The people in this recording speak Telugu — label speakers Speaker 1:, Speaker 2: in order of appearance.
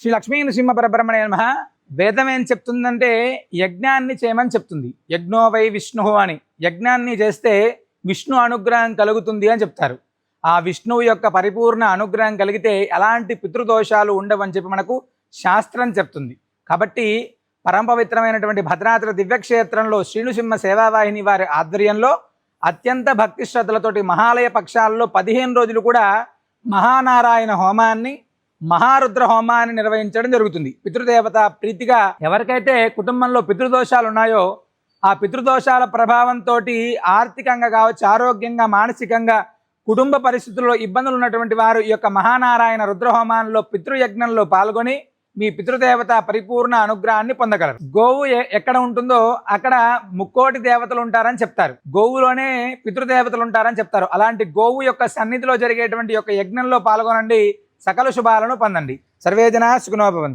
Speaker 1: శ్రీ లక్ష్మీ నృసింహ పరబ్రహ్మణే నమ. వేదం ఏం చెప్తుందంటే యజ్ఞాన్ని చేయమని చెప్తుంది. యజ్ఞో వై విష్ణు అని. యజ్ఞాన్ని చేస్తే విష్ణు అనుగ్రహం కలుగుతుంది అని చెప్తారు. ఆ విష్ణువు యొక్క పరిపూర్ణ అనుగ్రహం కలిగితే ఎలాంటి పితృదోషాలు ఉండవని చెప్పి మనకు శాస్త్రం చెప్తుంది. కాబట్టి పరమపవిత్రమైనటువంటి భద్రాద్ర దివ్యక్షేత్రంలో శ్రీనుసింహ సేవావాహిని వారి ఆధ్వర్యంలో అత్యంత భక్తి శ్రద్ధలతోటి మహాలయ పక్షాల్లో పదిహేను రోజులు కూడా మహానారాయణ హోమాన్ని మహారుద్ర హోమాన్ని నిర్వహించడం జరుగుతుంది. పితృదేవత ప్రీతిగా ఎవరికైతే కుటుంబంలో పితృదోషాలు ఉన్నాయో ఆ పితృదోషాల ప్రభావంతో ఆర్థికంగా కావచ్చు ఆరోగ్యంగా మానసికంగా కుటుంబ పరిస్థితుల్లో ఇబ్బందులు ఉన్నటువంటి వారు ఈ యొక్క మహానారాయణ రుద్రహోమానంలో పితృయజ్ఞంలో పాల్గొని మీ పితృదేవత పరిపూర్ణ అనుగ్రహాన్ని పొందగలరు. గోవు ఎక్కడ ఉంటుందో అక్కడ ముక్కోటి దేవతలు ఉంటారని చెప్తారు. గోవులోనే పితృదేవతలు ఉంటారని చెప్తారు. అలాంటి గోవు యొక్క సన్నిధిలో జరిగేటువంటి యొక్క యజ్ఞంలో పాల్గొనండి. సకల శుభాలను పొందండి. సర్వేజన సుఖనోభవంతు